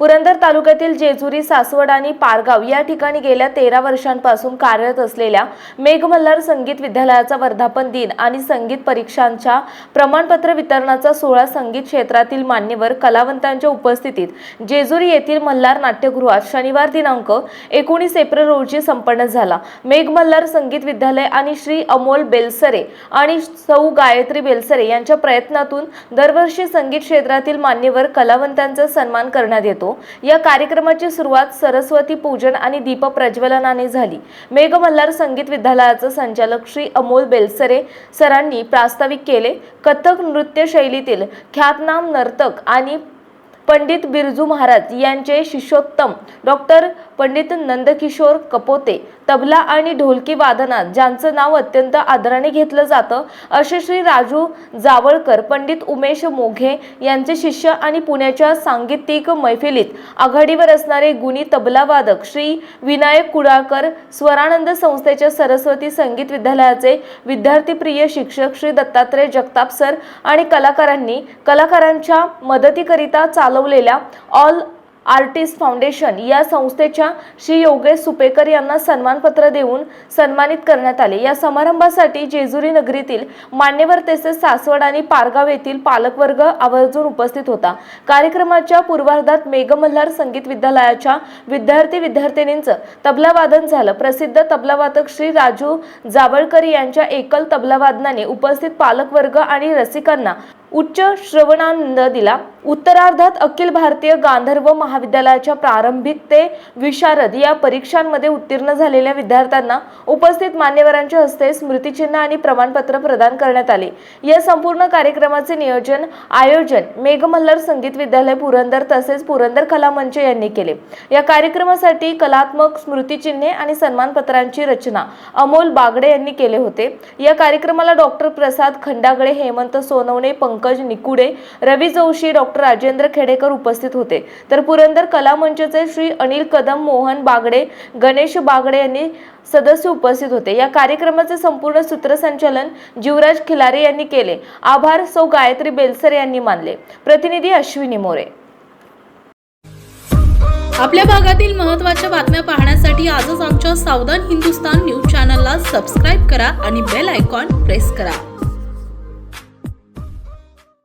पुरंदर तालुक्यातील जेजुरी सासवड आणि पारगाव या ठिकाणी गेल्या तेरा वर्षांपासून कार्यरत असलेल्या मेघमल्हार संगीत विद्यालयाचा वर्धापन दिन आणि संगीत परीक्षांच्या प्रमाणपत्र वितरणाचा सोहळा संगीत क्षेत्रातील मान्यवर कलावंतांच्या उपस्थितीत जेजुरी येथील मल्हार नाट्यगृहात शनिवार दिनांक एकोणीस एप्रिल रोजी संपन्न झाला. मेघमल्हार संगीत विद्यालय आणि श्री अमोल बेलसरे आणि सौ गायत्री बेलसरे यांच्या प्रयत्नातून दरवर्षी संगीत क्षेत्रातील मान्यवर कलावंतांचा सन्मान करण्यात येतो. या कार्यक्रमाची सुरुवात सरस्वती पूजन आणि दीप प्रज्वलनाने झाली. मेघमल्हार संगीत विद्यालयाचे संचालक श्री अमोल बेलसरे सरांनी प्रास्ताविक केले कथक नृत्य शैलीतील ख्यातनाम नर्तक आणि पंडित बिरजू महाराज यांचे शिष्योत्तम डॉक्टर पंडित नंदकिशोर कपोते तबला आणि ढोलकी वादनात ज्यांचं नाव अत्यंत आदराने घेतलं जातं असे श्री राजू जावळकर पंडित उमेश मोघे यांचे शिष्य आणि पुण्याच्या सांगीतिक मैफिलीत आघाडीवर असणारे गुणी तबलावादक श्री विनायक कुडाळकर स्वरानंद संस्थेच्या सरस्वती संगीत विद्यालयाचे विद्यार्थीप्रिय शिक्षक श्री दत्तात्रय जगताप सर आणि कलाकारांनी कलाकारांच्या मदतीकरिता चालवलेल्या ऑल आर्टिस्ट फाउंडेशन या संस्थेच्या श्री योगेश सुपेकर यांना सन्मानपत्र देऊन सन्मानित करण्यात आले. या समारंभासाठी जेजुरी नगरीतील मान्यवर तसेच सासवड आणि पारगाव येथील पालकवर्ग आवर्जून उपस्थित होता. कार्यक्रमाच्या पूर्वार्धात मेघमल्हार संगीत विद्यालयाच्या विद्यार्थी विद्यार्थिनींचं तबलावादन झालं. प्रसिद्ध तबलावादक श्री राजू जावळकर यांच्या एकल तबलावादनाने उपस्थित पालकवर्ग आणि रसिकांना उच्च श्रवणानंद दिला उत्तरार्धात अखिल भारतीय गांधर्व महाविद्यालयाच्या प्रारंभिक ते विशारद या परीक्षांमध्ये उत्तीर्ण झालेल्या विद्यार्थ्यांना उपस्थित मान्यवरांच्या हस्ते स्मृतिचिन्ह आणि प्रमाणपत्र प्रदान करण्यात आले. या संपूर्ण कार्यक्रमाचे नियोजन आयोजन मेघमल्हार संगीत विद्यालय पुरंदर तसेच पुरंदर कला मंच यांनी केले. या कार्यक्रमासाठी कलात्मक स्मृतिचिन्हे आणि सन्मानपत्रांची रचना अमोल बागडे यांनी केले होते. या कार्यक्रमाला डॉक्टर प्रसाद खंडागळे हेमंत सोनवणे पंकज निकुडे रवी जोशी डॉक्टर राजेंद्र खेडेकर उपस्थित होते. तर पुरंदर कला मंचचे श्री अनिल कदम मोहन बागडे गणेश बागडे यांनी सदस्य उपस्थित होते. या कार्यक्रमाचे संपूर्ण सूत्रसंचालन जीवराज खिलारे यांनी केले. आभार सौ गायत्री बेलसरे यांनी मानले. प्रतिनिधी अश्विनी मोरे. आपल्या भागातील महत्त्वाच्या बातम्या पाहण्यासाठी आजच आमच्या सावधान हिंदुस्तान न्यूज चॅनलला सबस्क्राईब करा आणि बेल आयकॉन प्रेस करा.